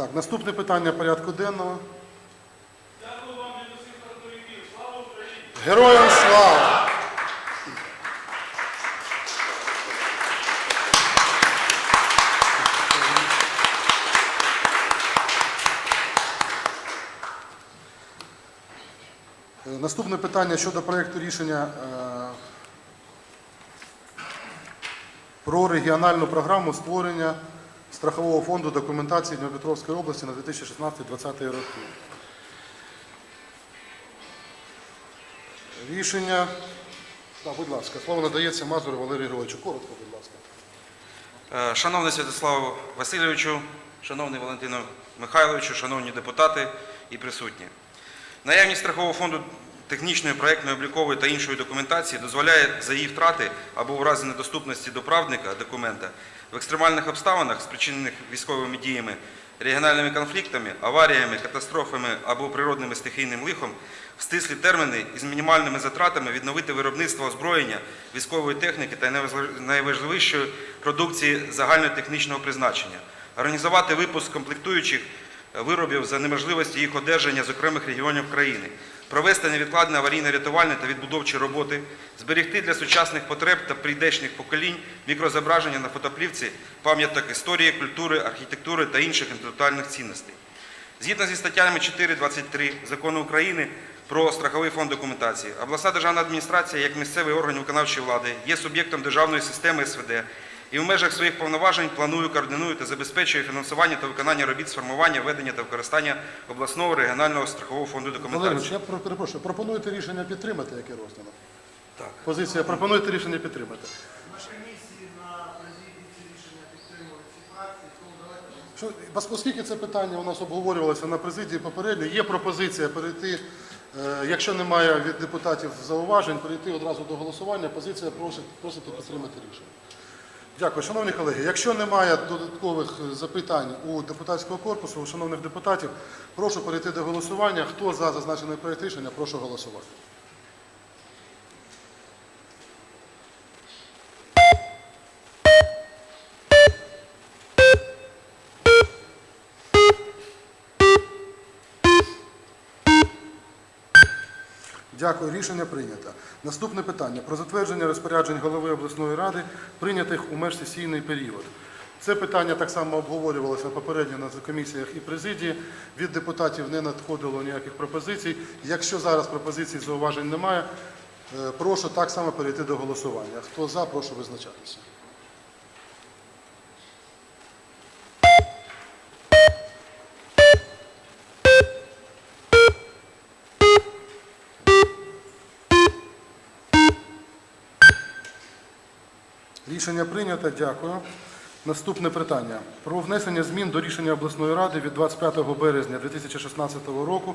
Так, наступне питання порядку денного. Дякую вам, і усіх здоров'я. Героям слава! Е, Наступне питання щодо проєкту рішення е, про регіональну програму створення страхового фонду документації Дніпропетровської області на 2016-2020 роки. Рішення. Так, будь ласка, слово надається Мазуру Валерію Григоровичу. Коротко, будь ласка. Е, Шановний Святославу Васильовичу, шановний Валентину Михайловичу, шановні депутати і присутні. Наявність страхового фонду технічної, проєктної, облікової та іншої документації дозволяє за її втрати або у разі недоступності до правника документа в екстремальних обставинах, спричинених військовими діями, регіональними конфліктами, аваріями, катастрофами або природними стихійним лихом в стислі терміни із мінімальними затратами відновити виробництво озброєння, військової техніки та найважливішої продукції загальнотехнічного призначення, організувати випуск комплектуючих виробів за неможливості їх одержання з окремих регіонів країни, провести невідкладні аварійно-рятувальні та відбудовчі роботи, зберегти для сучасних потреб та прийдешніх поколінь мікрозображення на фотоплівці пам'яток історії, культури, архітектури та інших інтелектуальних цінностей. Згідно зі статтями 4.23 Закону України про страховий фонд документації, обласна державна адміністрація як місцевий орган виконавчої влади є суб'єктом державної системи СВД і в межах своїх повноважень планує, координує та забезпечує фінансування та виконання робіт з формування, ведення та використання обласного регіонального страхового фонду Валерій, документації. я перепрошую, пропонуєте рішення підтримати, яке роздано? Так. Позиція, пропонуєте рішення підтримати. Оскільки це питання у нас обговорювалося на президії попередньо, є пропозиція перейти, е, якщо немає від депутатів зауважень, перейти одразу до голосування. Позиція просить, просить підтримати рішення. Дякую, шановні колеги. Якщо немає додаткових е, запитань у депутатського корпусу, у шановних депутатів, прошу перейти до голосування. Хто за зазначений проєкт рішення, прошу голосувати. Дякую, рішення прийнято. Наступне питання про затвердження розпоряджень голови обласної ради, прийнятих у межсесійний період. Це питання так само обговорювалося попередньо на комісіях і президії. Від депутатів не надходило ніяких пропозицій. Якщо зараз пропозицій зауважень немає, е, прошу так само перейти до голосування. Хто за, прошу визначатися. Рішення прийнято. Дякую. Наступне питання про внесення змін до рішення обласної ради від 25 березня 2016 року